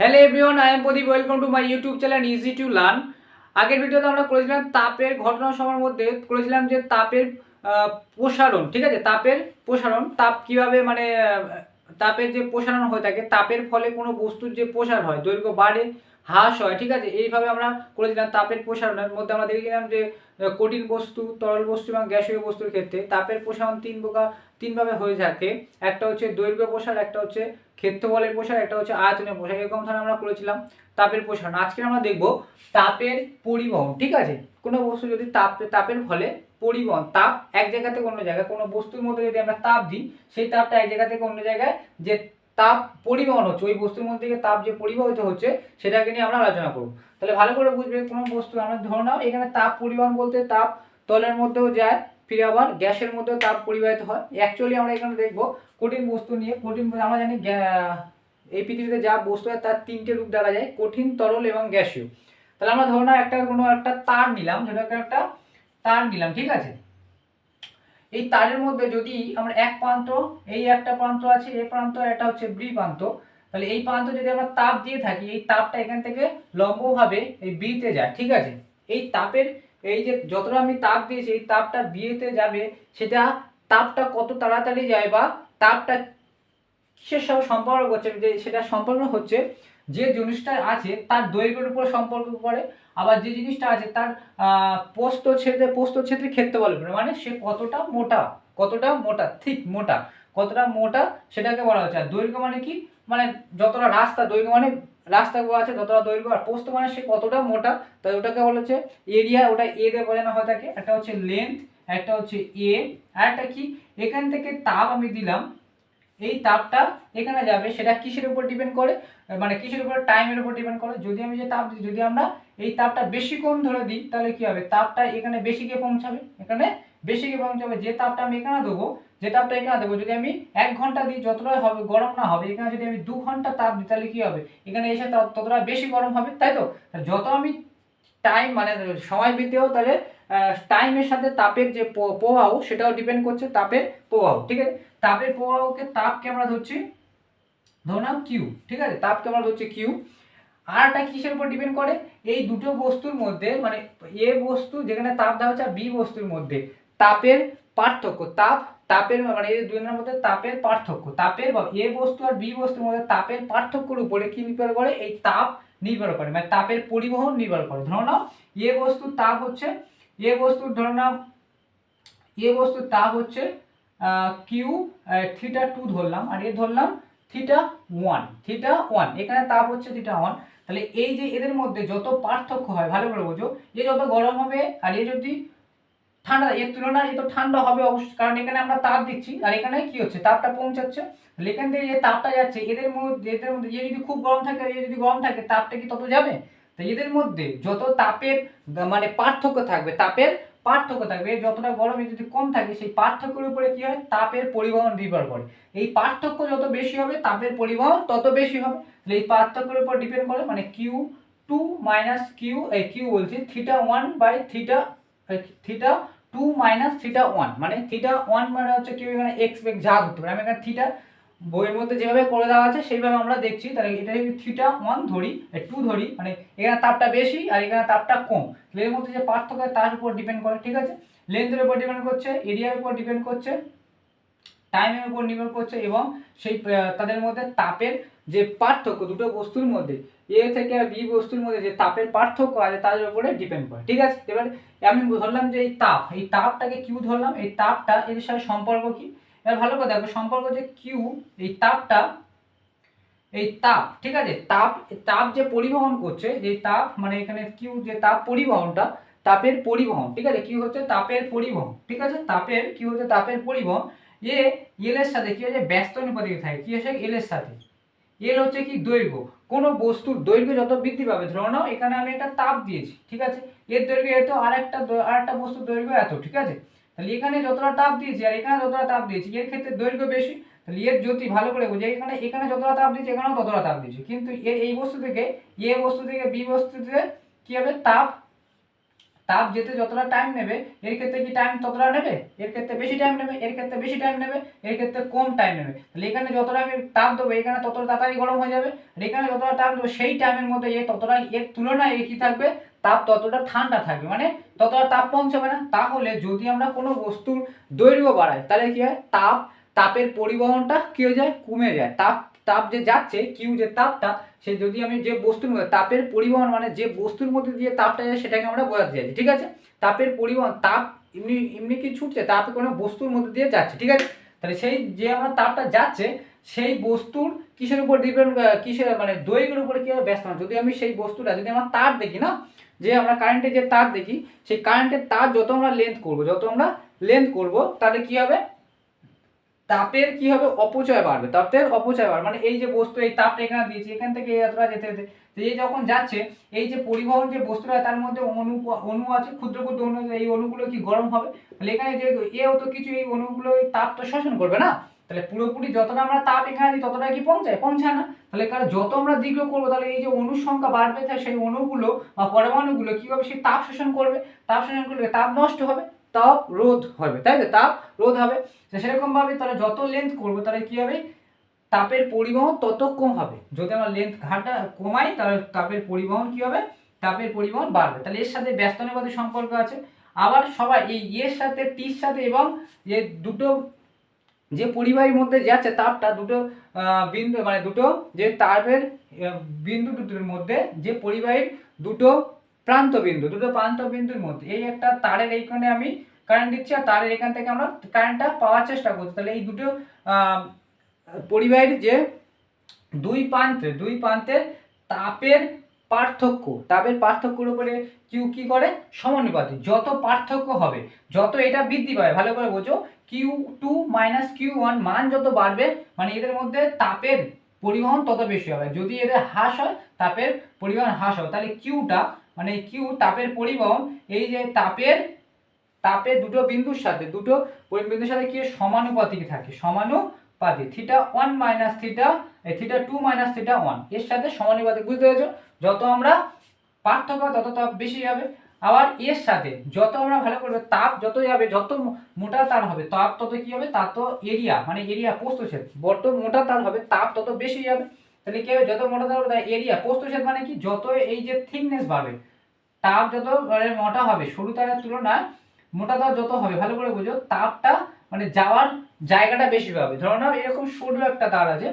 Hello everyone I am Pradeep welcome to my YouTube channel easy to learn আগের ভিডিওতে আমরা করেছিলাম তাপের ঘটনা সময়ের মধ্যে, করেছিলাম যে তাপের প্রসারণ, ঠিক আছে? তাপের প্রসারণ, তাপ কীভাবে মানে তাপের যে প্রসারণ হয়ে থাকে, তাপের ফলে কোনো বস্তুর যে প্রসার হয়, দৈর্ঘ্য বাড়ে, হ্রাস হয়, ঠিক আছে? এইভাবে আমরা করেছিলাম তাপের প্রসারণের মধ্যে আমরা দেখেছিলাম যে কঠিন বস্তু, তরল বস্তু এবং গ্যাসীয় বস্তুর ক্ষেত্রে তাপের প্রসারণ তিন প্রকার তিনভাবে হয়ে থাকে। একটা হচ্ছে দৈর্ঘ্য প্রসার, একটা হচ্ছে ক্ষেত্রফলের প্রসার, একটা হচ্ছে আয়তনের প্রসার, এরকম ধরনের আমরা করেছিলাম তাপের প্রসারণ। আজকে আমরা দেখব তাপের পরিবহন, ঠিক আছে? কোনো বস্তু যদি তাপ, তাপের ফলে পরিবহন, তাপ এক জায়গা থেকে অন্য জায়গায়, কোনো বস্তুর মধ্যে যদি আমরা তাপ দিই, সেই তাপটা এক জায়গা থেকে অন্য জায়গায় যে তাপ পরিবহন হচ্ছে, ওই বস্তুর মধ্যে থেকে তাপ যে পরিবাহিত হচ্ছে, সেটাকে নিয়ে আমরা আলোচনা করব। তাহলে ভালো করে বুঝবে, কোনো বস্তু আমরা ধরে নাও, এখানে তাপ পরিবহন বলতে তাপ তলের মধ্যেও যায় ফিরে আবার গ্যাসের মধ্যেও তাপ পরিবাহিত হয়। অ্যাকচুয়ালি আমরা এখানে দেখব, কঠিন বস্তু নিয়ে, কঠিন আমরা জানি এই পৃথিবীতে যা বস্তু হয় তার তিনটে রূপ দেখা যায়, কঠিন, তরল এবং গ্যাসীয়। তাহলে আমরা ধরো না একটা কোনো একটা তার নিলাম যেটাকে একটা তার নিলাম, ঠিক আছে? এই তারের মধ্যে যদি আমরা এক প্রান্ত, এই একটা প্রান্ত আছে, এই প্রান্ত এটা হচ্ছে বি প্রান্ত তাহলে এই প্রান্ত যদি আমরা তাপ দিয়ে থাকি, এই তাপটা এখান থেকে লম্বভাবে এই বিতে যায়, ঠিক আছে? এই তাপের এই যে যতটা আমি তাপ দিয়েছি, এই তাপটা বিয়েতে যাবে, সেটা তাপটা কত তাড়াতাড়ি যায় বা তাপটা কিসের সব সম্পর্ক করছে? যে সেটা সম্পর্ক হচ্ছে যে জিনিসটা আছে, তার দৈর্ঘ্যের উপর সম্পর্ক করে, আবার যে জিনিসটা আছে, তার পোস্ত ছেদে পোস্ত ছেদে ক্ষেত্রে বলে মানে সে কতটা মোটা কতটা মোটা, ঠিক মোটা, কতটা মোটা সেটাকে বলা হচ্ছে। আর দৈর্ঘ্য মানে কি? মানে যতটা রাস্তা, দৈর্ঘ্য মানে রাস্তাগুলো আছে ততটা দৈর্ঘ্য আর পোস্ত মানে সে কতটা মোটা, তাই ওটাকে বলা হচ্ছে এরিয়া ওটা এ দিয়ে বোঝানো হয়ে থাকে একটা হচ্ছে লেন্থ একটা হচ্ছে এ আর একটা কি? এখান থেকে তাপ আমি দিলাম, এই তাপটা এখানে যাবে, সেটা কিসের উপর ডিপেন্ড করে? মানে কিসের উপর? টাইমের উপর ডিপেন্ড করে। যদি আমি যে তাপ দিই, যদি আমরা এই তাপটা বেশিক্ষণ ধরে দিই, তাহলে কি হবে? তাপটা এখানে বেশি গিয়ে পৌঁছাবে। এখানে বেশি গিয়ে পৌঁছাবে। যে তাপটা আমি এখানে দেবো যে তাপটা এখানে দেবো যদি আমি এক ঘণ্টা দিই, যতটা হবে, গরম না হবে, এখানে যদি আমি দু ঘণ্টা তাপ দিই, তাহলে কি হবে? এখানে এসে ততটা বেশি গরম হবে, তাই তো? যত আমি টাইম মানে সময় বৃদ্ধিও তাহলে টাইমের সাথে তাপের যে প- প্রবাহ, সেটাও ডিপেন্ড করছে তাপের প্রবাহ, ঠিক আছে? তাপের প্রবাহকে তাপকে আমরা ধরছি? ধরো নাও কিউ ঠিক আছে? তাপকে আমরা ধরছি কিউ আরটা কিসের উপর ডিপেন্ড করে? এই দুটো বস্তুর মধ্যে মানে এ বস্তু যেখানে তাপ দেওয়া হচ্ছে আর বি বস্তুর মধ্যে, তাপের পার্থক্য, তাপ, তাপের মানে এই দুজনের মধ্যে তাপের পার্থক্য। তাপের বা এ বস্তু আর বি বস্তুর মধ্যে তাপের পার্থক্যের উপরে কি নির্ভর করে? এই তাপ নির্ভর করে মানে তাপের পরিবহন নির্ভর করে। ধরো নাও, এ বস্তুর তাপ হচ্ছে, এ বস্তুর ধরো নাও, এ বস্তুর তাপ হচ্ছে কিউ থিটা টু ধরলাম, আর এ ধরলাম থিটা ওয়ান থিটা ওয়ান এখানে তাপ হচ্ছে থিটা ওয়ান তাহলে এই যে এদের মধ্যে যত পার্থক্য হয়, ভালো করে বোঝো, এ যত গরম হবে আর এ যদি ঠান্ডা, এর তুলনায় এ তো ঠান্ডা হবে অবশ্যই কারণ এখানে আমরা তাপ দিচ্ছি, আর এখানে কি হচ্ছে? তাপটা পৌঁছাচ্ছে। এখান থেকে যে তাপটা যাচ্ছে, এদের মধ্যে এদের মধ্যে, এ যদি খুব গরম থাকে, আর এ যদি গরম থাকে, তাপটা কি তত যাবে? তো এদের মধ্যে যত তাপের মানে পার্থক্য থাকবে, তাপের পার্থক্য থাকবে, যতটা গরমে যদি কম থাকে, সেই পার্থক্যের উপরে কি হয়? তাপের পরিবহন নির্ভর করে। এই পার্থক্য যত বেশি হবে, তাপের পরিবহন তত বেশি হবে। তাহলে এই পার্থক্যের উপর ডিপেন্ড করে মানে কিউ টু মাইনাস কিউ এই কিউ বলছি theta one by theta theta two minus theta one মানে থিটা ওয়ান মানে হচ্ছে কিউ এখানে এক্স বেগ যা ধরতে পারে। আমি এখানে থিটা বইয়ের মধ্যে যেভাবে করে দেওয়া আছে, সেইভাবে আমরা দেখছি। তাহলে এটা যদি থিটা ওয়ান ধরি টু ধরি মানে এখানে তাপটা বেশি আর এখানে তাপটা কম। এর মধ্যে যে পার্থক্য তার উপর ডিপেন্ড করে, ঠিক আছে? লেন্থের উপর ডিপেন্ড করছে এরিয়ার উপর ডিপেন্ড করছে টাইমের উপর নির্ভর করছে এবং সেই তাদের মধ্যে তাপের যে পার্থক্য, দুটো বস্তুর মধ্যে এ থেকে বি বস্তুর মধ্যে যে তাপের পার্থক্য আছে তাদের উপরে ডিপেন্ড করে। ঠিক আছে? এবার আমি ধরলাম যে এই তাপ, এই তাপটাকে কিউ ধরলাম, এই তাপটা এর সাথে সম্পর্ক কি? এবার ভালো করে দেখো, সম্পর্ক যে কিউ এই তাপটা, এই তাপ, ঠিক আছে? তাপ তাপ যে পরিবহন করছে, যে তাপ মানে এখানে কিউ যে তাপ পরিবহনটা, তাপের পরিবহন, ঠিক আছে? কি হচ্ছে তাপের পরিবহন, ঠিক আছে? তাপের কি হচ্ছে তাপের পরিবহন। এ এল এর সাথে কি হচ্ছে ব্যস্ত অনুপাতিক থাকে। কি হচ্ছে এল এর সাথে। এল হচ্ছে কি দৈর্ঘ্য। কোনো বস্তুর দৈর্ঘ্য যত বৃদ্ধি পাবে, ধরো নাও এখানে আমি একটা তাপ দিয়েছি, ঠিক আছে? এর দৈর্ঘ্য এত, আর একটা আর একটা বস্তুর দৈর্ঘ্য এত, ঠিক আছে? তাহলে এখানে যতটা তাপ দিয়েছি আর এখানে যতটা তাপ দিয়েছি, এর ক্ষেত্রে দৈর্ঘ্য বেশি, তাহলে এর জ্যোতি ভালো করে বোঝে এখানে এখানে যতটা তাপ দিয়েছে, এখানেও ততটা তাপ দিয়েছে। কিন্তু এর এই বস্তু থেকে, এ বস্তু থেকে, বি বস্তু থেকে কী হবে? তাপ তাপ যেতে যতটা টাইম নেবে, এর ক্ষেত্রে কি টাইম ততটা নেবে? এর ক্ষেত্রে বেশি টাইম নেবে, এর ক্ষেত্রে বেশি টাইম নেবে, এর ক্ষেত্রে কম টাইম নেবে। তাহলে এখানে যতটা আমি তাপ দেবো, এখানে ততটা তাড়াতাড়ি গরম হয়ে যাবে, আর এখানে যতটা তাপ দেবো, সেই টাইমের মধ্যে এ ততটা, এর তুলনায় এ থাকবে? তাপ ততটা ঠান্ডা থাকবে। মানে ততটা তাপ পৌঁছাবে না। তাহলে যদি আমরা কোনো বস্তুর দৈর্ঘ্য বাড়াই, তাহলে কি হয়? তাপ, তাপের পরিবহনটা কি হয়ে যায়? কমে যায়। তাপ তাপ যে যাচ্ছে কিউ যে তাপটা, সে যদি আমি যে বস্তুর মধ্যে, তাপের পরিবহন মানে যে বস্তুর মধ্যে দিয়ে তাপটা যায়, সেটাকে আমরা বোঝাতে চাইছি, ঠিক আছে? তাপের পরিবহন, তাপ এমনি এমনি কি ছুটছে? তাপ কোনো বস্তুর মধ্যে দিয়ে যাচ্ছে, ঠিক আছে? তাহলে সেই যে আমরা তাপটা যাচ্ছে, সেই বস্তুর কিসের উপর ডিপেন্ড কিসের মানে দৈর্ঘ্যের উপরে কি হবে ব্যস্ত যদি আমি সেই বস্তুটা, যদি আমরা তার দেখি না, যে আমরা কারেন্টের যে তার দেখি, সেই কারেন্টের তার যত আমরা লেন্থ করব, যত আমরা লেন্থ করব, তাহলে কী হবে? তাপের কি হবে? অপচয় বাড়বে। তাপের অপচয় বাড়বে। মানে এই যে বস্তু, এই তাপটা এখানে দিয়েছি, এখান থেকে এতটা যেতে যেতে এই যখন যাচ্ছে, এই যে পরিবহন যে বস্তুটা তার মধ্যে অনু অণু আছে, ক্ষুদ্র ক্ষুদ্র অণু এই অণুগুলো কি গরম হবে? তাহলে এখানে যে এও তো কিছু, এই অণুগুলো তাপ তো শোষণ করবে না? তাহলে পুরোপুরি যতটা আমরা তাপ এখানে দিই ততটা কি পৌঁছায়? পৌঁছায় না। তাহলে কারণ যত আমরা দীর্ঘ করব, তাহলে এই যে অণুর সংখ্যা বাড়বে, তাহলে সেই অণুগুলো বা পরমাণুগুলো কি হবে সেই তাপ শোষণ করবে? তাপ শোষণ করলে তাপ নষ্ট হবে। তাপ রোধ হবে, তাই তো? তাপ রোধ হবে। তো সেরকম ভাবে তাহলে যত লেন্থ করব, তাহলে কি হবে? তাপের পরিবহন তত কম হবে। যদি আমরা লেন্থ ঘাটা কমাই, তাহলে তাপের পরিবহন কি হবে? তাপের পরিবহন বাড়বে। তাহলে এর সাথে ব্যস্ত ব্যস্তানুপাতিক সম্পর্ক আছে। আবার সবাই এই এর সাথে টির সাথে এবং যে দুটো, যে পরিবাহীর মধ্যে যাচ্ছে তাপটা, দুটো বিন্দু মানে দুটো যে তাপের বিন্দু দুটোর মধ্যে যে পরিবাহীর দুটো প্রান্ত বিন্দু, দুটো প্রান্ত বিন্দুর মধ্যে, এই একটা তারের এইখানে আমি কারেন্ট দিচ্ছি আর তারের এখান থেকে আমরা কারেন্টটা পাওয়ার চেষ্টা করছি। তাহলে এই দুটো পরিবাহীর যে দুই প্রান্তে, দুই প্রান্তের তাপের পার্থক্য, তাপের পার্থক্যের উপরে কিউ কি করে? সমানুপাতি যত পার্থক্য হবে, যত এটা বৃদ্ধি পাবে, ভালো করে বোঝো Q two minus Q one মান যত বাড়বে মানে এদের মধ্যে তাপের পরিবহন তত বেশি হবে। যদি এদের হ্রাস হয়, তাপের পরিবহন হ্রাস হবে। তাহলে কিউটা মানে কিউ তাপের পরিবহন, এই যে তাপের তাপের দুটো বিন্দুর সাথে, দুটো বিন্দুর সাথে কি সমানুপাতিক থাকে, সমানুপাতিক। Theta one minus theta theta two minus theta ওয়ানের সাথে সমানুপাতিক, বুঝতে পেরেছ? যত আমরা পার্থক্য তত তাপ বেশি হবে। আবার এর সাথে যত আমরা ভালো করবে, তাপ যত যাবে যত মোটা তার হবে, তাপ তত কি হবে? তত এরিয়া মানে এরিয়া প্রস্থচ্ছেদ বড্ড মোটা তার হবে, তাপ তত বেশি যাবে তাহলে কি হবে? যত মোটা তার হবে এরিয়া প্রস্থচ্ছেদ মানে কি? যত এই যে থিকনেস বাড়বে, তাপ যত মানে মোটা হবে, সরু তারের তুলনায় মোটা তার যত হবে, ভালো করে বুঝো, তাপটা মানে যাওয়ার জায়গাটা বেশি পাবে। ধরো না এরকম সরু একটা তার আছে।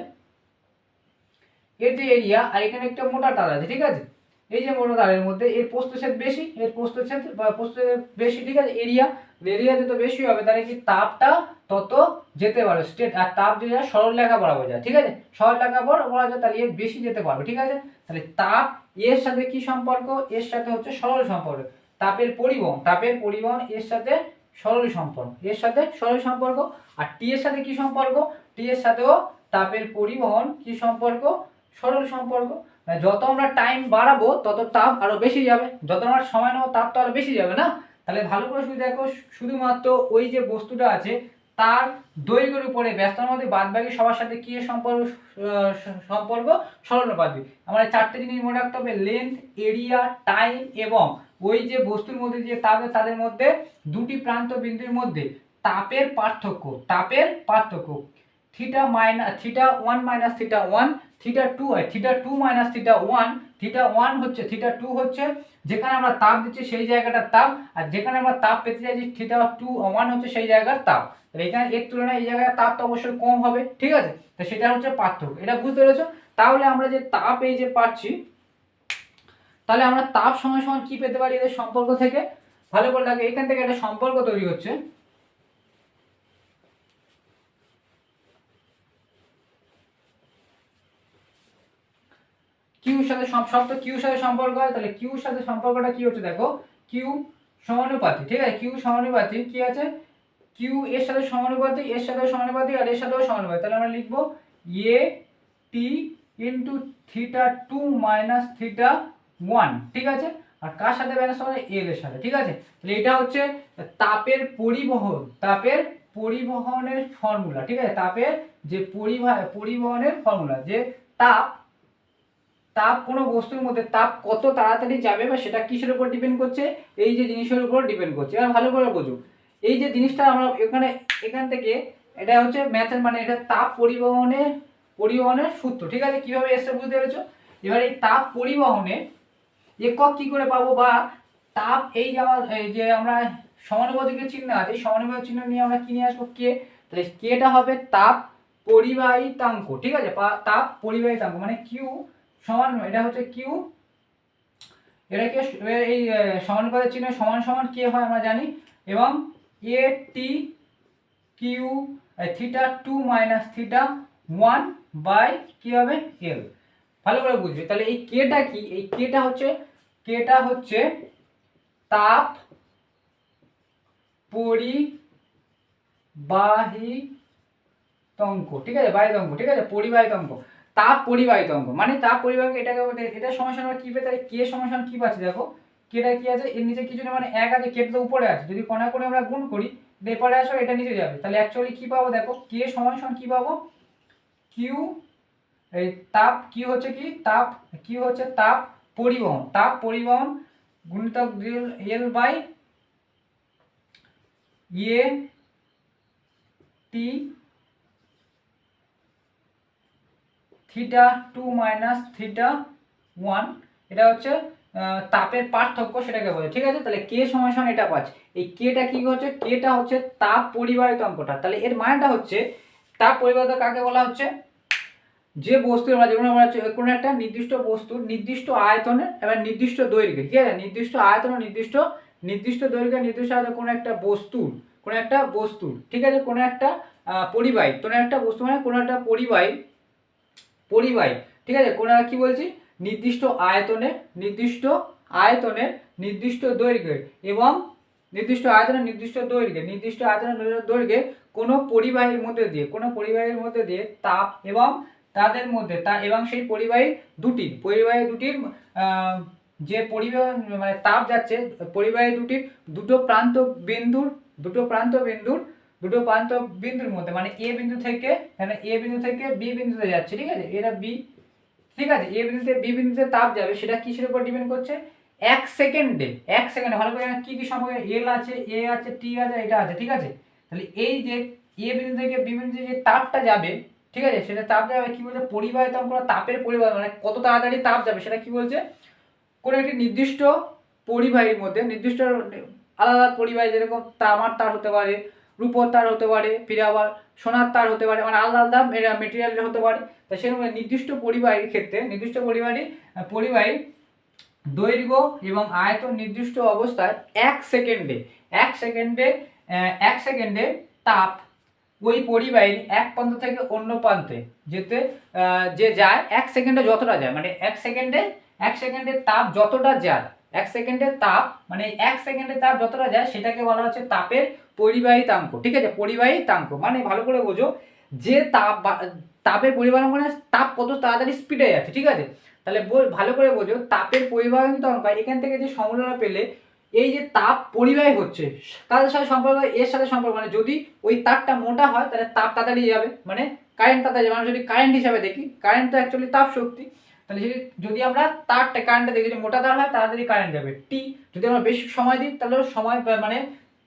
এর যে এরিয়া আর এখানে একটা মোটা তার আছে, ঠিক আছে? এই যে মোটা তারের মধ্যে, এর প্রস্থচ্ছেদ বেশি, এর প্রস্থচ্ছেদ বা প্রস্থচ্ছেদ বেশি, ঠিক আছে? এরিয়া এরিয়া যত বেশি হবে, তাহলে কি তাপটা তত যেতে পারবে স্টেট আর তাপ যে যায়, সরল লেখা বরাবর যায়, ঠিক আছে? সরল লেখা বরাবর যায়, তাহলে এর বেশি যেতে পারবে, ঠিক আছে? তাহলে তাপ, এর সাথে কি সম্পর্ক? এর সাথে হচ্ছে সরল সম্পর্ক। তাপের পরিবহন তাপের পরিবহন এর সাথে সরল সম্পর্ক। এর সাথে সরল সম্পর্ক। আর টি এর সাথে কি সম্পর্ক? টি এর সাথেও তাপের পরিবহন কি সম্পর্ক? সরল সম্পর্ক। মানে যত আমরা টাইম বাড়াবো, তত তাপ আরও বেশি যাবে। যত আমরা সময় নেব, তাপ তো আরও বেশি যাবে না? তাহলে ভালো করে শুধু দেখো, শুধুমাত্র ওই যে বস্তুটা আছে, তার দৈর্ঘ্যের উপরে ব্যস্ততার মধ্যে বাদ বাকি সবার সাথে কি সম্পর্ক? সম্পর্ক? সরলপাতি আমরা চারটে জিনিস মনে রাখতে হবে লেন্থ এরিয়া টাইম এবং ওই যে বস্তুর মধ্যে যে তাপ তাদের মধ্যে দুটি প্রান্ত বিন্দুর মধ্যে তাপের পার্থক্য তাপের পার্থক্য। Theta minus theta one minus theta one theta two হয় theta two minus theta one theta one হচ্ছে থিটা টু হচ্ছে, যেখানে আমরা তাপ দিচ্ছি সেই জায়গাটার তাপ, আর যেখানে আমরা তাপ পেতে চাইছি থিটা টু ওয়ান হচ্ছে সেই জায়গার তাপ। এখানে এর তুলনায় এই জায়গায় তাপ তো অবশ্যই কম হবে, ঠিক আছে? তো সেটা হচ্ছে পার্থক্য, এটা বুঝতে পেরেছ? তাহলে আমরা যে তাপ এই যে পাচ্ছি তাহলে আমরা তাপ সমান সমান কি পেতে পারি এদের সম্পর্ক থেকে? ভালো করে লাগে এখান থেকে একটা সম্পর্ক তৈরি হচ্ছে। কিউর সাথে তো কিউর সাথে সম্পর্ক হয়, তাহলে কিউর সাথে সম্পর্কটা কি হচ্ছে দেখো? কিউ সমানুপাতি ঠিক আছে? কিউ সমানুপাতি কি আছে? কিউ এর সাথে সমানুপাতি এর সাথে সমানুপাতি আর এর সাথেও সমানুপাতি তাহলে আমরা লিখব A T into theta two minus theta one ঠিক আছে? আর কার সাথে ব্যালেন্স হবে? এর সাথে, ঠিক আছে? তাহলে এটা হচ্ছে তাপের পরিবহন, তাপের পরিবহনের ফর্মুলা ঠিক আছে? তাপের যে পরিবাহ পরিবহনের ফর্মুলা যে তাপ তাপ কোনো বস্তুর মধ্যে, তাপ কত তাড়াতাড়ি যাবে বা সেটা কিসের উপর ডিপেন্ড করছে? এই যে জিনিসের উপর ডিপেন্ড করছে। এবার ভালো করে বোঝো। এই যে জিনিসটা আমরা এখানে, এখান থেকে, এটা হচ্ছে ম্যাথের মানে এটা তাপ পরিবহনের পরিবহনের সূত্র, ঠিক আছে? কীভাবে এসে বুঝতে পেরেছ? এবার এই তাপ পরিবহনে একক কি করে পাবো বা তাপ এই যে যে আমরা সমানুপাতিকের চিহ্ন আছে, এই সমানুপাতিক চিহ্ন নিয়ে আমরা কি নিয়ে আসব? কে। তাহলে কেটা হবে? তাপ পরিবাহিতাঙ্ক, ঠিক আছে? তাপ পরিবাহিতাঙ্ক মানে কিউ সমান, এটা হচ্ছে কিউ এটাকে এই সমানুপাতের চিহ্ন সমান সমান কে হয় আমরা জানি? এবং A T Q theta two minus theta one by কি হবে? এল ভালো করে বুঝবে। তাহলে এই কেটা কি? এই কেটা হচ্ছে কেটা হচ্ছে তাপ পরিবাহিতঙ্ক, ঠিক আছে? বাহিতঙ্ক, ঠিক আছে? পরিবাহিতঙ্ক। তাপ পরিবাহিতঙ্ক। মানে তাপ পরিবাহিত এটাকে এটা সমস্যা আমরা কি পেতে কি এর সমস্যা কি পাচ্ছি? দেখো কেটা কি আছে? এর নিচে কিছু মানে এক আছে কেটা উপরে আছে। যদি কোনা করে আমরা গুণ করি, এরপরে আসো, এটা নিচে যাবে। তাহলে অ্যাকচুয়ালি কি পাবো? দেখো কে সমান সমান কি পাবো? কিউ এই তাপ কি হচ্ছে কি? তাপ কি হচ্ছে? তাপ পরিবহন। তাপ পরিবহন গুণিতক এল বাই ইয়ে T theta two minus theta one এটা হচ্ছে তাপের পার্থক্য সেটাকে বলে। ঠিক আছে? তাহলে কে সমান এটা পাচ্ছি। এই কেটা কি হচ্ছে? কেটা হচ্ছে তাপ পরিবাহিত অঙ্কটা। তাহলে এর মানেটা হচ্ছে, তাপ পরিবাহিত কাকে বলা হচ্ছে? যে বস্তু আমরা যেমন আমরা কোনো একটা নির্দিষ্ট বস্তুর নির্দিষ্ট আয়তনের, এবার নির্দিষ্ট দৈর্ঘ্যে, ঠিক আছে? নির্দিষ্ট আয়তন নির্দিষ্ট নির্দিষ্ট দৈর্ঘ্যে, নির্দিষ্ট আয়তন কোনো একটা বস্তুর, কোনো একটা বস্তুর, ঠিক আছে? কোনো একটা পরিবাহী, কোনো একটা বস্তু মানে কোনো একটা পরিবাহী পরিবাহী, ঠিক আছে? কোনো কি বলছি? নির্দিষ্ট আয়তনে নির্দিষ্ট আয়তনের, নির্দিষ্ট দৈর্ঘ্যের এবং নির্দিষ্ট আয়তনের, নির্দিষ্ট দৈর্ঘ্যে, নির্দিষ্ট আয়তনের, নির্দিষ্ট দৈর্ঘ্যে কোনো পরিবাহীর মধ্যে দিয়ে, কোনো পরিবাহীর মধ্যে দিয়ে তাপ এবং তাদের মধ্যে, তা এবং সেই পরিবাহী দুটি পরিবাহী দুটির যে পরিবহন মানে তাপ যাচ্ছে পরিবাহী দুটির দুটো প্রান্ত বিন্দুর, দুটো প্রান্ত বিন্দুর, দুটো প্রান্ত বিন্দুর মধ্যে মানে এ বিন্দু থেকে মানে এ বিন্দু থেকে বি বিন্দুতে যাচ্ছে, ঠিক আছে? এটা বি, ঠিক আছে? এ বিন্দুতে, বি বিন্দুতে তাপ যাবে, সেটা কিসের উপর ডিপেন্ড করছে? এক সেকেন্ডে এক সেকেন্ডে ভালো করে কি কি সম্পর্ক এল আছে এ আছে টি আছে, এটা আছে, ঠিক আছে? তাহলে এই যে এ বিন্দু থেকে বি বিন্দুতে যে তাপটা যাবে ঠিক আছে? সেটা তাপ যাবে কি বলছে? পরিবাহিত কোনো তাপের পরিবাহ মানে কত তাড়াতাড়ি তাপ যাবে সেটা কি বলছে? কোনো একটি নির্দিষ্ট পরিবাহীর মধ্যে, নির্দিষ্ট আলাদা পরিবাহী যেরকম তামার তার হতে পারে, রূপর তার হতে পারে, ফিরে আবার সোনার তার হতে পারে মানে আলাদা আলাদা মেটেরিয়ালের হতে পারে। তা সেরকম নির্দিষ্ট পরিবাহীর ক্ষেত্রে, নির্দিষ্ট পরিবাহী পরিবাহী দৈর্ঘ্য এবং আয়তন নির্দিষ্ট অবস্থায় এক সেকেন্ডে এক সেকেন্ডে এক সেকেন্ডে তাপ ওই পরিবাহীর এক প্রান্ত থেকে অন্য প্রান্তে যেতে যে যায়, এক সেকেন্ডে যতটা যায় মানে এক সেকেন্ডে এক সেকেন্ডে তাপ যতটা যায়, এক সেকেন্ডের তাপ মানে এক সেকেন্ডের তাপ যতটা যায়, সেটাকে বলা হচ্ছে তাপের পরিবাহিতাঙ্ক ঠিক আছে? পরিবাহী তাঙ্ক মানে ভালো করে বোঝো, যে তাপ তাপের পরিবাহন মানে তাপ কত তাড়াতাড়ি স্পিডে যাচ্ছে, ঠিক আছে? তাহলে ভালো করে বোঝো, তাপের পরিবাহিতাঙ্ক এখান থেকে যে সমলনা পেলে এই যে তাপ পরিবাহী হচ্ছে তাদের সাথে সম্পর্ক এর সাথে সম্পর্ক মানে যদি ওই তারটা মোটা হয় তাহলে তাপ তাড়াতাড়ি যাবে মানে কারেন্ট তাড়াতাড়ি যাবে। আমরা যদি কারেন্ট হিসাবে দেখি কারেন্ট তো অ্যাকচুয়ালি তাপ শক্তি তাহলে যদি যদি আমরা তারটা কারেন্টটা দেখি যদি মোটা তার হয় তাড়াতাড়ি কারেন্ট যাবে। টি যদি আমরা বেশি সময় দিই তাহলে সময় মানে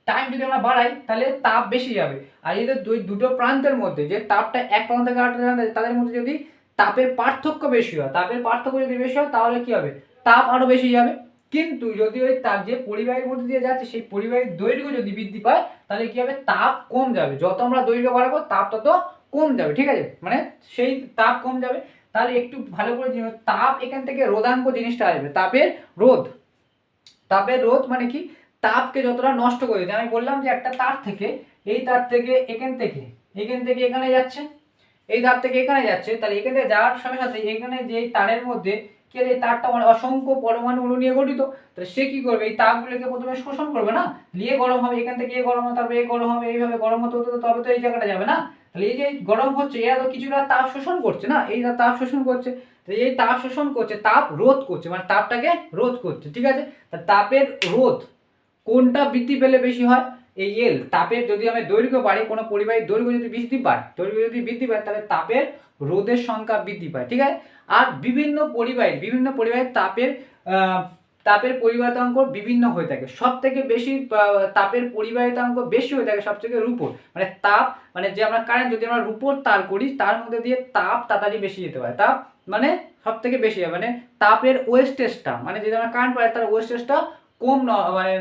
টাইম যদি আমরা বাড়াই তাহলে তাপ বেশি যাবে। আর যদি দুই দুটো প্রান্তের মধ্যে যে তাপটা এক প্রান্ত থেকে যায়, তাদের মধ্যে যদি তাপের পার্থক্য বেশি হয় তাপের পার্থক্য যদি বেশি হয় তাহলে কি হবে? তাপ আরও বেশি যাবে। কিন্তু যদি ওই তাপ যে পরিবাহীর মধ্যে দিয়ে যাচ্ছে সেই পরিবাহীর দৈর্ঘ্য যদি বৃদ্ধি পায় তাহলে কি হবে? তাপ কম যাবে। যত আমরা দৈর্ঘ্য বাড়াবো তাপ তত কম যাবে ঠিক আছে? মানে সেই তাপ কম যাবে। তাহলে একটু ভালো করে জেনে নাও, তাপ এখান থেকে রোধাঙ্ক জিনিসটা আসবে। তাপের রোধ। তাপের রোধ মানে কি? তাপকে যতটা নষ্ট করে দিতে আমি বললাম যে একটা তার থেকে এই তার থেকে এখান থেকে এখান থেকে এখানে যাচ্ছে এই তার থেকে এখানে যাচ্ছে তাহলে এখান থেকে যাওয়ার সাথে সাথে এখানে যে তারের মধ্যে কি আছে, এই মানে অসংখ্য পরমাণু অণু নিয়ে গঠিত। তাহলে সে কি করবে? এই তাপগুলোকে প্রথমে শোষণ করবে না? নিয়ে গরম হবে এখান থেকে এ গরম হবে তারপরে এ গরম হবে এইভাবে গরম হতে হতে তবে তো এই জায়গাটা যাবে না। তাহলে এই যে গরম হচ্ছে এরা তো কিছুটা তাপ শোষণ করছে না? এই যে তাপ শোষণ করছে তো এই তাপ শোষণ করছে তাপ রোধ করছে মানে তাপটাকে রোধ করছে ঠিক আছে? তা তাপের রোধ কোনটা বৃদ্ধি পেলে বেশি হয়? এই এল তাপের যদি আমি দৈর্ঘ্য বাড়ি, কোনো পরিবাহীর দৈর্ঘ্য যদি বৃদ্ধি পায়, দৈর্ঘ্য যদি বৃদ্ধি পায়, তাহলে তাপের রোধের সংখ্যা বৃদ্ধি পায়, ঠিক আছে? আর বিভিন্ন পরিবাহী বিভিন্ন পরিবাহীর তাপের তাপের পরিবাহিতাঙ্ক বিভিন্ন হয়ে থাকে। সব থেকে বেশি তাপের পরিবাহিতাঙ্ক বেশি হয়ে থাকে সব থেকে রূপোর। মানে তাপ মানে যে আমরা কারেন্ট যদি আমরা রূপোর তার করি, তার মধ্যে দিয়ে তাপ তাড়াতাড়ি বেশি যেতে পারে। তাপ মানে সব থেকে বেশি হয় মানে তাপের ওয়েস্টেজটা মানে যদি আমরা কারেন্ট পাই তার ওয়েস্টেজটা কম মানে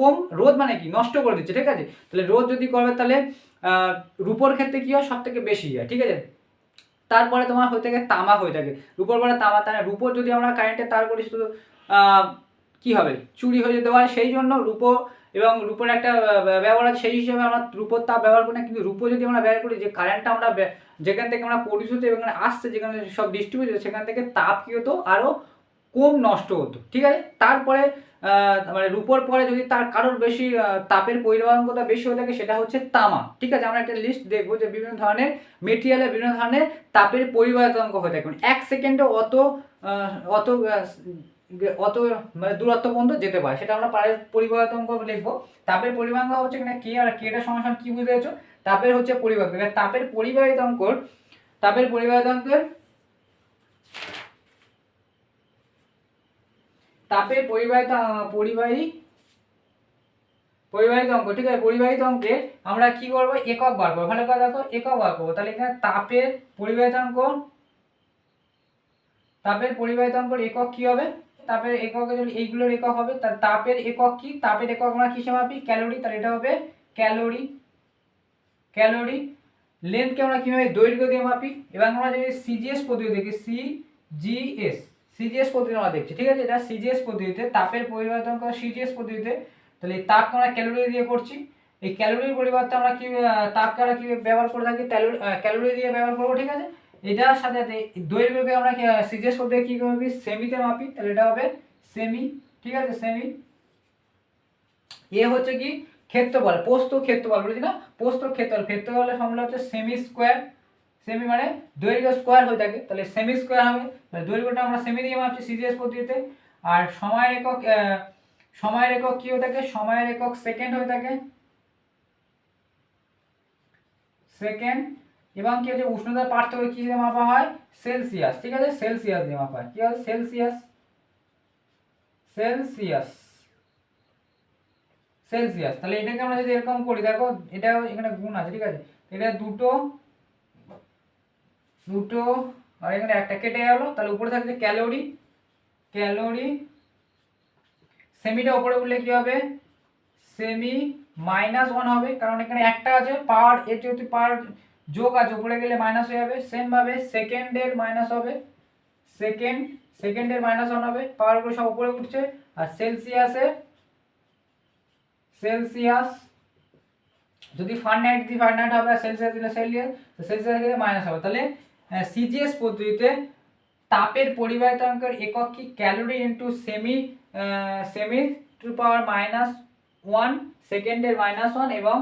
কম, রোদ মানে কি? নষ্ট করে দিচ্ছে, ঠিক আছে? তাহলে রোদ যদি করবে তাহলে রূপোর ক্ষেত্রে কি হয়? সব থেকে বেশি হয়, ঠিক আছে? তারপরে তোমার হয়ে থাকে তামা হয়ে থাকে। রূপোর পরে তামা, তাহলে রূপোর যদি আমরা কারেন্টে তার করি, শুধু কি হবে? চুরি হয়ে যেতে পারে, সেই জন্য রূপো এবং রূপোর একটা ব্যবহার আছে, সেই হিসেবে আমরা রূপোর তাপ ব্যবহার করি না, কিন্তু রূপো যদি আমরা ব্যবহার করি, যে কারেন্টটা আমরা যেখান থেকে আমরা হতো এবং আসছে, যেখানে সব ডিস্ট্রিবিউট সেখান থেকে তাপ কী হতো? আরও কম নষ্ট হতো, ঠিক আছে? তারপরে মানে রূপোর পরে যদি তার কারোর বেশি তাপের পরিবাহকতা বেশি হয়ে থাকে সেটা হচ্ছে তামা। ঠিক আছে, আমরা একটা লিস্ট দেখব যে বিভিন্ন ধরনের মেটেরিয়ালের বিভিন্ন ধরনের তাপের পরিবাহিতাঙ্ক হয়ে থাকে। এক সেকেন্ডে অত অত অত মানে দূরত্ব পর্যন্ত যেতে পারে। সেটা আমরা পারের পরিবাহিতাঙ্ক লিখব। তাপের পরিবাহিতাঙ্ক হচ্ছে এখানে কে আর কেটা সমাধান কি বুঝতে পেরেছ? তাপের হচ্ছে পরিবাহিত। এবার তাপের পরিবাহিতাঙ্কর তাপের পরিবাহিতাঙ্কের তাপের পরিবাহিত পরিবাহী পরিবাহিত অঙ্ক, ঠিক আছে? পরিবাহিত অঙ্কে আমরা কি করব? একক বার করব। ভালো কথা দেখো, একক বার করব। তাহলে এখানে তাপের পরিবাহিত অঙ্ক, তাপের পরিবাহিতাঙ্ক একক কি হবে? তাপের একক এইগুলোর একক হবে তার তাপের একক কি? তাপের একক আমরা কিসে মাপি? ক্যালোরি। তাহলে এটা হবে ক্যালোরি। ক্যালোরি। লেন্থকে আমরা কীভাবে দৈর্ঘ্য দিয়ে মাপি? এবং আমরা যদি সিজিএস পদ্ধতি দেখি সি জিএস সিজিএস পদ্ধতি আমরা দেখছি, ঠিক আছে? এটা সিজিএস পদ্ধতিতে তাপের পরিবর্তন করা সিজিএস পদ্ধতিতে। তাহলে এই তাপকে আমরা ক্যালোরি দিয়ে করছি। এই ক্যালোরির পরিবর্তে আমরা কি তাপকে আমরা কি ব্যবহার করে থাকি? ক্যালোরি দিয়ে ব্যবহার করব, ঠিক আছে? এটার সাথে সাথে দৈর্ঘ্যকে আমরা সিজিএস পদ্ধতি কি করবি? সেমিতে মাপি। তাহলে এটা হবে সেমি, ঠিক আছে? সেমি। এ হচ্ছে কি ক্ষেত্রফল পোস্ত ক্ষেত্রফল বলেছি না? পোস্ত ক্ষেত্রফল, ক্ষেত্রফলের ফর্মুলা হচ্ছে সেমি স্কোয়ার সেমি মানে দৈর্ঘ্য স্কোয়ার হয়ে থাকে। তাহলে সেমি স্কোয়ার হবে। তাহলে দৈর্ঘ্যটা আমরা সেমি দিয়ে মাপছি সিজিএস পদ্ধতিতে। আর সময়ের একক সময়ের একক কি হয়ে থাকে? সময়ের একক সেকেন্ড হয়ে থাকে। সেকেন্ড এবং কি হচ্ছে? উষ্ণতার পার্থক্য কি দিয়ে মাপা হয়? সেলসিয়াস ঠিক আছে? সেলসিয়াস দিয়ে মাপা হয়। কি হয় সেলসিয়াস সেলসিয়াস সেলসিয়াস তাহলে এটাকে আমরা যদি এরকম করি, দেখো এটা এখানে গুণ আছে, ঠিক আছে? এটা দুটো দুটো, আর এখানে একটা কেটে গেল, তাহলে উপরে থাকছে ক্যালোরি ক্যালোরি, সেমিটা উপরে উঠলে কি হবে? সেমি মাইনাস ওয়ান হবে, কারণ এখানে একটা আছে পাওয়ার এ যেহেতু পাওয়ার যোগ আছে, উপরে গেলে মাইনাস হয়ে যাবে সেম ভাবে সেকেন্ডের মাইনাস হবে সেকেন্ড সেকেন্ডের মাইনাস ওয়ান হবে পাওয়ারগুলো সব উপরে উঠছে, আর সেলসিয়াসের সেলসিয়াস, যদি ফারেনহাইট দিই ফারেনহাইট হবে, আর সেলসিয়াস দিলে সেলসিয়াস সেলসিয়াস দিলে মাইনাস হবে, তাহলে সিজিএস পদ্ধতিতে তাপের পরিবাহিতাঙ্কের একক কি? Calorie into semi semi to power minus one সেকেন্ডের মাইনাস ওয়ান এবং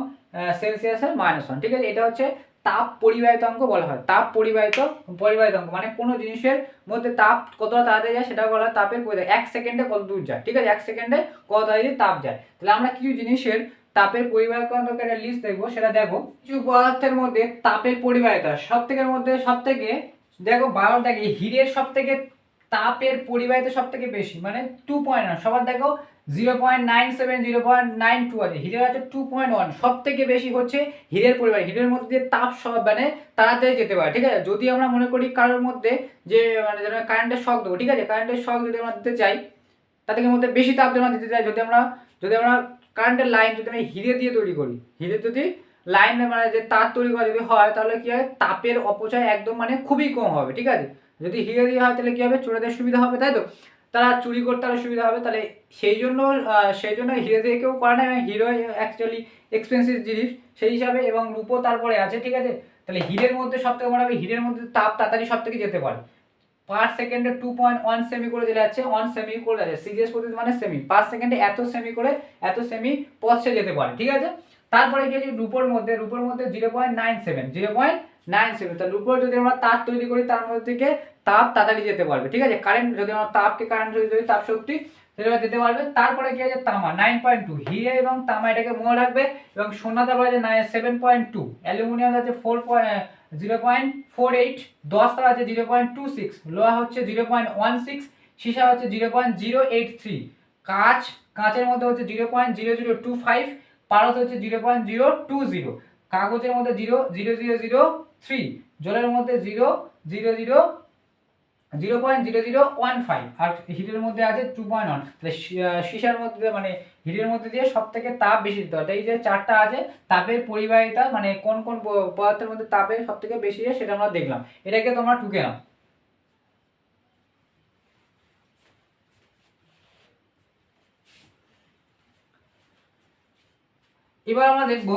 সেলসিয়াসের মাইনাস ওয়ান ঠিক আছে? এটা হচ্ছে তাপ পরিবাহিতাঙ্ক বলা হয়। তাপ পরিবাহিত, পরিবাহিতাঙ্ক মানে কোনো জিনিসের মধ্যে তাপ কতটা তাড়াতাড়ি যায় সেটা বলা হয় তাপের পরিবাহ এক সেকেন্ডে কত দূর যায়, ঠিক আছে? এক সেকেন্ডে কত তাড়াতাড়ি তাপ যায়। তাহলে আমরা কিছু জিনিসের তাপের পরিবাহিতাঙ্কের একটা লিস্ট দেখব, সেটা দেখো। কিছু পদার্থের মধ্যে তাপের পরিবাহিতা সব থেকে মধ্যে সব থেকে দেখো বারো দেখে হিরের সব থেকে তাপের পরিবাহিত সব থেকে বেশি মানে টু পয়েন্ট ওয়ান সবার দেখো zero point nine seven zero point nine two আছে। হিরের আছে টু পয়েন্ট ওয়ান সব থেকে বেশি হচ্ছে হিরের পরিবার হিরের মধ্যে দিয়ে তাপ সব মানে তাড়াতাড়ি যেতে পারে, ঠিক আছে? যদি আমরা মনে করি কারোর মধ্যে যে মানে যেন কারেন্টের শখ দেবো, ঠিক আছে? কারেন্টের শখ যদি আমরা দিতে চাই, তাদেরকে মধ্যে বেশি তাপ আমরা দিতে চাই, যদি আমরা যদি আমরা কারেন্টের লাইন যদি আমি হিরে দিয়ে তৈরি করি, হিরে যদি লাইন মানে যে তার তৈরি করা যদি হয়, তাহলে কি হয়? তাপের অপচয় একদম মানে খুবই কম হবে, ঠিক আছে? যদি হিরে দিয়ে হয়, তাহলে কি হবে? চোরাদের সুবিধা হবে, তাই তো? তারা চুরি করতে আরও সুবিধা হবে, তাহলে সেই জন্য সেই জন্য হিরে দিয়ে কেউ করে এবং হিরো অ্যাকচুয়ালি এক্সপেন্সিভ জিনিস, সেই হিসাবে, এবং রূপো তারপরে আছে, ঠিক আছে? তাহলে হিরের মধ্যে সব থেকে বড় হবে, হিরের মধ্যে তাপ তাড়াতাড়ি সব থেকে যেতে পারে। পার সেকেন্ডে টু পয়েন্ট ওয়ান সেমি করে দিলে যাচ্ছে ওয়ান সেমি করে যাচ্ছে। সিজিএস পদ্ধতি মানে সেমি পার সেকেন্ডে এত সেমি করে এত সেমি পথে যেতে পারে, ঠিক আছে? তারপরে গিয়েছি রুপোর মধ্যে রুপোর মধ্যে zero point nine seven zero point nine seven তাহলে রুপোর যদি আমরা তার তৈরি করি, তার মধ্যে থেকে তাপ তাড়াতাড়ি যেতে পারবে, ঠিক আছে? কারেন্ট যদি আমরা তাপকে কারেন্ট যদি তাপ শক্তি, সেটা দিতে পারবে। তারপরে কি আছে তামা নাইন পয়েন্ট টু হিরে এবং তামা এটাকে মনে রাখবে এবং সোনা তারপরে আছে nine seven point two aluminium আছে four point zero point four eight, দশ তার আছে জিরো পয়েন্ট টু সিক্স, লোহা হচ্ছে জিরো পয়েন্ট ওয়ান সিক্স, সীসা হচ্ছে zero point zero eight three, কাঁচ, কাঁচের মধ্যে হচ্ছে zero point zero zero two five, পারদ হচ্ছে zero point zero two zero, কাগজের মধ্যে zero zero zero zero three, জলের মধ্যে zero zero zero zero point zero zero one five, আর হিটের মধ্যে আছে টু পয়েন্ট ওয়ান, তাহলে সীসার মধ্যে মানে হিটের মধ্যে দিয়ে সব থেকে তাপ বেশি দিতে হয়। এই যে চারটা আছে, তাপের পরিবাহিতা মানে কোন কোন পদার্থের মধ্যে তাপের সব থেকে বেশি যায় সেটা আমরা দেখলাম। এটাকে তোমরা টুকে নাও। এবার আমরা দেখব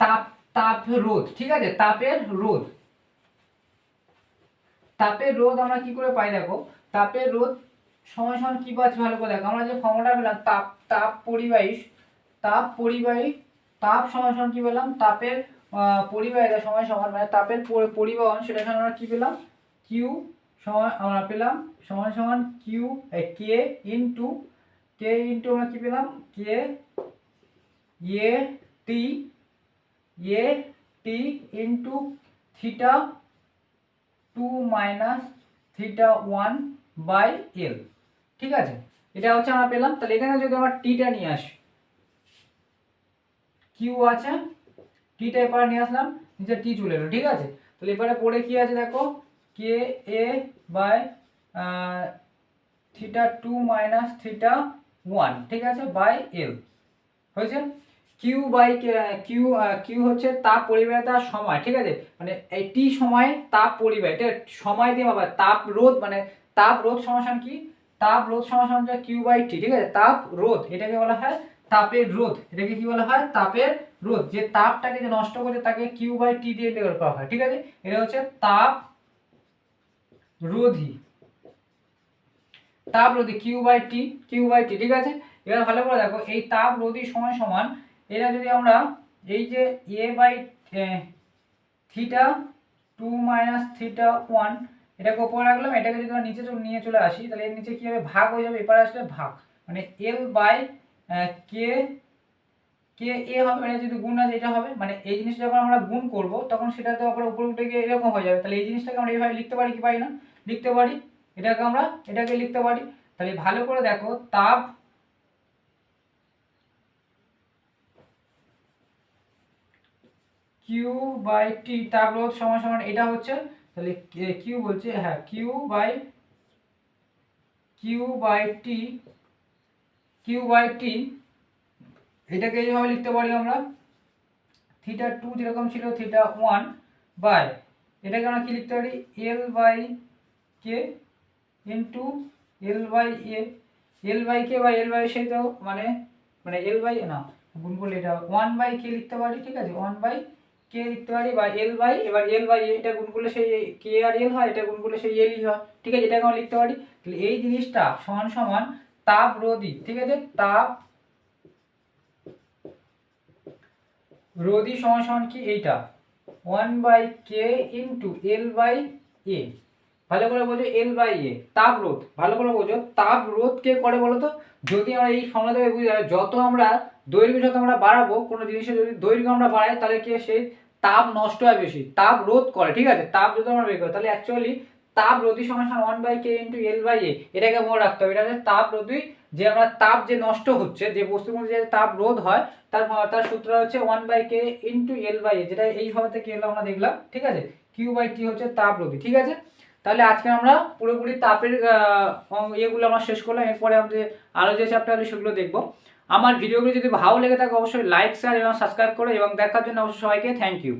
তাপ তাপ রোধ, ঠিক আছে? তাপের রোধ। তাপের রোধ আমরা কি করে পাই দেখো? তাপের রোধ সময় সময় কি পাচ্ছি ভালো করে দেখো আমরা যে ফর্মুলা পেলাম, তাপ তাপ পরিবাহী তাপ পরিবাহী তাপ সময় সময় কি পেলাম? তাপের পরিবাহিতা সময় সমান মানে তাপের পরিবহন সেটা সময় আমরা কি পেলাম? কিউ সময় আমরা পেলাম সমান সমান Q K into K into আমরা কি পেলাম? K A T A T into theta two minus theta one by L ঠিক আছে? এটা হচ্ছে আমরা পেলাম। তাহলে এখানে যদি আমরা টিটা নিয়ে আসি কিউ আছে টিটা এপারে নিয়ে আসলাম, নিচে টি চলে এলো, ঠিক আছে? তাহলে এবারে পড়ে কি আছে দেখো? K A by theta two minus theta one ঠিক আছে? বাই এল হয়েছে? কিউ বাই কিউ কিউ হচ্ছে তাপ পরিবাহিতার সময়, ঠিক আছে? মানে এই টি সময় তাপ পরিবাহ এটা সময় দিয়ে আবার তাপ রোধ মানে তাপ রোধ সমাসান কি? তাপ রোধ হচ্ছে কিউ বাই টি ঠিক আছে? তাপ রোধ, এটাকে বলা হয় তাপের রোধ। এটাকে কি বলা হয়? তাপের রোধ। যে তাপটাকে যে নষ্ট করছে তাকে কিউ বাই টি দিয়ে বের করা হয়, ঠিক আছে? এটা হচ্ছে তাপ রোধী। তাপ রোধী Q by T Q by T ঠিক আছে? এবার ভালো করে দেখো, এই তাপ রোধী সময় সমান এটা যদি আমরা এই যে A by theta two minus theta one এটাকে ওপরে রাখলাম, এটাকে যদি আমরা নিচে নিয়ে চলে আসি, তাহলে এর নিচে কী হবে? ভাগ হয়ে যাবে, এপারে আসলে ভাগ। মানে এল বাই কে কে এ হবে মানে যদি গুণ আছে এটা হবে। মানে এই জিনিসটা যখন আমরা গুণ করব, তখন সেটা তো আবার উপরে উঠে গিয়ে এরকম হয়ে যাবে। তাহলে এই জিনিসটাকে আমরা এইভাবে লিখতে পারি কি পারি না? লিখতে পারি। এটাকে আমরা, এটাকে লিখতে পারি। তাহলে ভালো করে দেখো, তাপ কিউ বাই টি তাপ রোধ সমান সমান এটা হচ্ছে তাহলে কিউ বলছে হ্যাঁ Q by Q by T Q by T এটাকে এইভাবে লিখতে পারি আমরা। থিটা টু যেরকম ছিল থিটা ওয়ান বাই এটাকে আমরা কি লিখতে পারি? L by K into L by A L by K বা এল বাই সেই তো মানে মানে এল বাই না, গুণ করলে এটা ওয়ান বাই কে লিখতে পারি, ঠিক আছে? ওয়ান বাই কে লিখতে পারি বা এল বাই এবার এল বাই এটা গুণ করলে সেই কে আর এল হয়, এটা গুণ করলে সেই এলই হয়। ঠিক আছে, এটাকে আমরা লিখতে পারি। এই জিনিসটা সমান সমান তাপ রোধী, ঠিক আছে? তাপ রোধী সমান সমান কি? এইটা। One by K into L by A ভালো করে বোঝো এল বাই এ তাপ রোধ। ভালো করে বোঝো, তাপ রোধ কে করে বলো তো? যদি আমরা এই ফর্মুলা থেকে বুঝে যত আমরা দৈর্ঘ্য যত আমরা বাড়াবো, কোনো জিনিসের যদি দৈর্ঘ্য আমরা বাড়াই, তাহলে কি সেই তাপ নষ্ট হয় বেশি। তাপ রোধ করে, ঠিক আছে? তাপ যদি আমরা বের করি, তাহলে অ্যাকচুয়ালি তাপ রোধী সমান one by K into L by A এটাকে মনে রাখতে হবে। এটা হচ্ছে তাপ রোধী, যে আমরা তাপ যে নষ্ট হচ্ছে, যে বস্তুর মধ্যে যে তাপ রোধ হয়, তার তার সূত্র হচ্ছে one by K into L by A যেটা এইভাবে থেকে এলো আমরা দেখলাম, ঠিক আছে? কিউ বাই টি হচ্ছে তাপ রোধী, ঠিক আছে? তাহলে আজকে আমরা পুরোপুরি তাপের ইয়েগুলো আমরা শেষ করলাম। এরপরে আমাদের আরও যে চ্যাপ্টার সেগুলো দেখব। আমার ভিডিওগুলি যদি ভালো লেগে থাকে, অবশ্যই লাইক শেয়ার এবং সাবস্ক্রাইব করে এবং দেখার জন্য অবশ্যই সবাইকে থ্যাংক ইউ